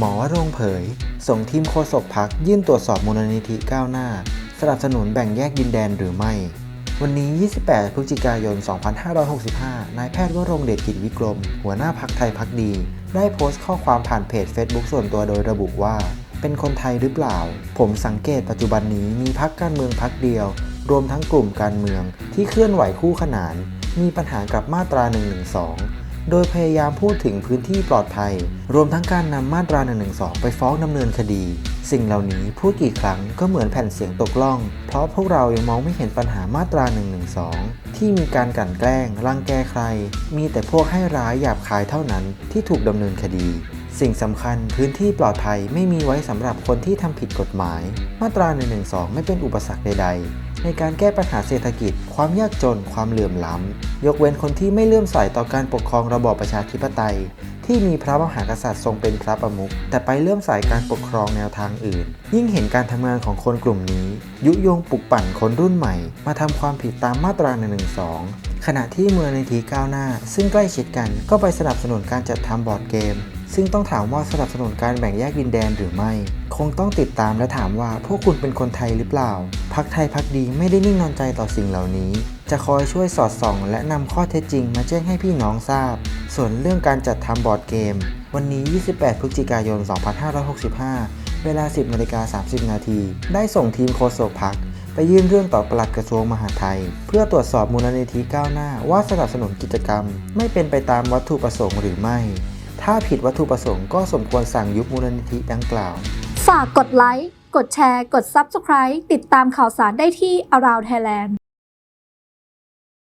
หมอวรงเผย ส่งทีมโฆษกพักยื่นตรวจสอบมูลนิธิก้าวหน้า สนับสนุนแบ่งแยกดินแดนหรือไม่ วันนี้ 28 พฤศจิกายน 2565 นายแพทย์วรงเดชกิจวิกรม หัวหน้าพักไทยพักดี ได้โพสต์ข้อความผ่านเพจ Facebook ส่วนตัวโดยระบุว่า เป็นคนไทยหรือเปล่า ผมสังเกตปัจจุบันนี้มีพักการเมืองพักเดียว รวมทั้งกลุ่มการเมืองที่เคลื่อนไหวคู่ขนาน มีปัญหากับมาตรา112 โดยพยายามพูดถึงพื้นที่ปลอดภัย รวมทั้งการนำมาตรา112 ไปฟ้องดำเนินคดี สิ่งเหล่านี้พูดกี่ครั้งก็เหมือนแผ่นเสียงตกล่อง เพราะพวกเรายังมองไม่เห็นปัญหามาตรา112 ที่มีการกลั่นแกล้งรังแกใคร มีแต่พวกให้ร้ายหยาบคายเท่านั้นที่ถูกดำเนินคดีสิ่งสำคัญพื้นที่ปลอดภัยไม่มีไว้สำหรับคนที่ทำผิดกฎหมาย มาตรา112 ไม่เป็นอุปสรรคใด ๆ ในการแก้ปัญหาเศรษฐกิจ ความยากจน ความเหลื่อมล้ำ ยกเว้นคนที่ไม่เลื่อมใสต่อการปกครองระบอบประชาธิปไตย ที่มีพระมหากษัตริย์ทรงเป็นพระประมุขแต่ไปเลื่อมใสการปกครองแนวทางอื่น ยิ่งเห็นการทำงานของคนกลุ่มนี้ ยุยงปลุกปั่นคนรุ่นใหม่ มาทำความผิดตามมาตรา112 ขณะที่เมูลนิธิก้าวหน้า ซึ่งใกล้ชิดกันก็ไปสนับสนุนการจัดทำบอร์ดเกม ซึ่งต้องถามว่าสนับสนุนการแบ่งแยกดินแดนหรือไม่ คงต้องติดตามและถามว่าพวกคุณเป็นคนไทยหรือเปล่า พักไทยพักดีไม่ได้นิ่งนอนใจต่อสิ่งเหล่านี้ จะคอยช่วยสอดส่อง และนำข้อเท็จจริงมาแจ้งให้พี่น้องทราบ ส่วนเรื่องการจัดทำบอร์ดเกม วันนี้ 28 พฤศจิกายน 2565 เวลา 10นาฬิกา30 นาที ได้ส่งทีมโฆษกพักไปยื่นเรื่องต่อปลัดกระทรวงมหาดไทย เพื่อตรวจสอบมูลนิธิก้าวหน้า ว่าสนับสนุนกิจกรรม ไม่เป็นไปตามวัตถุประสงค์หรือไม่ ถ้าผิดวัตถุประสงค์ก็สมควรสั่งยุบมูลนิธิดังกล่าว ฝากกดไลค์ กดแชร์ กด Subscribe ติดตามข่าวสารได้ที่ Around Thailand